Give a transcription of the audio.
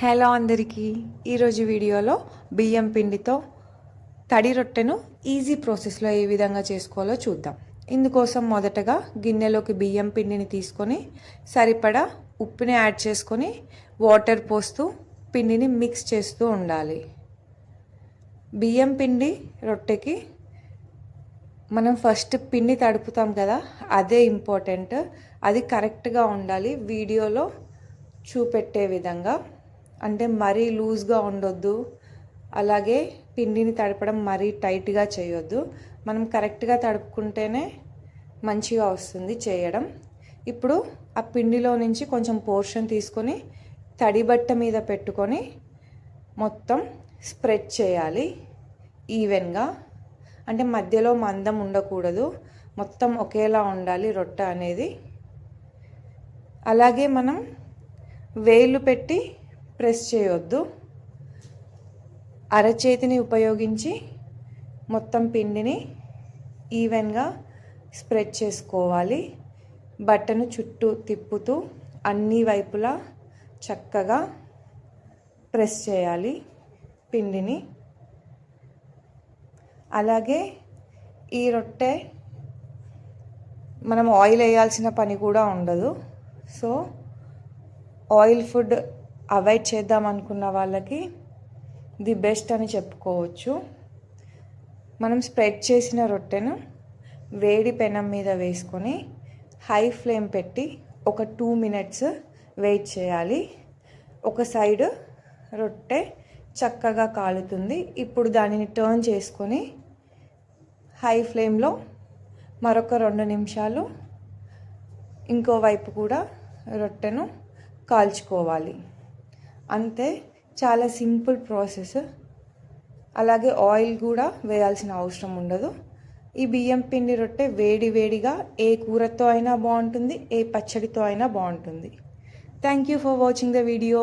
Hello అందరికీ. ఈరోజు వీడియోలో బియ్యం పిండితో తడి రొట్టెను ఈజీ ప్రాసెస్లో ఏ విధంగా చేసుకోవాలో చూద్దాం. ఇందుకోసం మొదటగా గిన్నెలోకి బియ్యం పిండిని తీసుకొని సరిపడా ఉప్పుని యాడ్ చేసుకొని వాటర్ పోస్తూ పిండిని మిక్స్ చేస్తూ ఉండాలి. బియ్యం పిండి రొట్టెకి మనం ఫస్ట్ పిండి తడుపుతాం కదా అదే ఇంపార్టెంట్ అది కరెక్ట్గా ఉండాలి. వీడియోలో చూపెట్టే విధంగా అంటే మరీ లూజ్గా ఉండొద్దు. అలాగే పిండిని తడపడం మరీ టైట్గా చేయొద్దు. మనం కరెక్ట్గా తడుపుకుంటేనే మంచిగా వస్తుంది చేయడం. ఇప్పుడు ఆ పిండిలో నుంచి కొంచెం పోర్షన్ తీసుకొని తడి బట్ట మీద పెట్టుకొని మొత్తం స్ప్రెడ్ చేయాలి ఈవెన్గా. అంటే మధ్యలో మందం ఉండకూడదు. మొత్తం ఒకేలా ఉండాలి రొట్టె అనేది. అలాగే మనం వేలు పెట్టి ప్రెస్ చేయొద్దు. అరచేతిని ఉపయోగించి మొత్తం పిండిని ఈవెన్గా స్ప్రెడ్ చేసుకోవాలి. బట్టను చుట్టూ తిప్పుతూ అన్ని వైపులా చక్కగా ప్రెస్ చేయాలి పిండిని. అలాగే ఈ రొట్టె మనం ఆయిల్ వేయాల్సిన పని కూడా ఉండదు. సో ఆయిల్ ఫుడ్ అవాయిడ్ చేద్దాం అనుకున్న వాళ్ళకి ది బెస్ట్ అని చెప్పుకోవచ్చు. మనం స్ప్రెడ్ చేసిన రొట్టెను వేడి పెనం మీద వేసుకొని హై ఫ్లేమ్ పెట్టి ఒక టూ మినిట్స్ వెయిట్ చేయాలి. ఒక సైడ్ రొట్టె చక్కగా కాలుతుంది. ఇప్పుడు దానిని టర్న్ చేసుకొని హై ఫ్లేమ్లో మరొక రెండు నిమిషాలు ఇంకో వైపు కూడా రొట్టెను కాల్చుకోవాలి. అంతే చాలా సింపుల్ ప్రాసెస్. అలాగే ఆయిల్ కూడా వేయాల్సిన అవసరం ఉండదు. ఈ బియ్యం పిండి రొట్టె వేడి వేడిగా ఏ కూరతో అయినా బాగుంటుంది ఏ పచ్చడితో అయినా బాగుంటుంది. Thank you for watching the video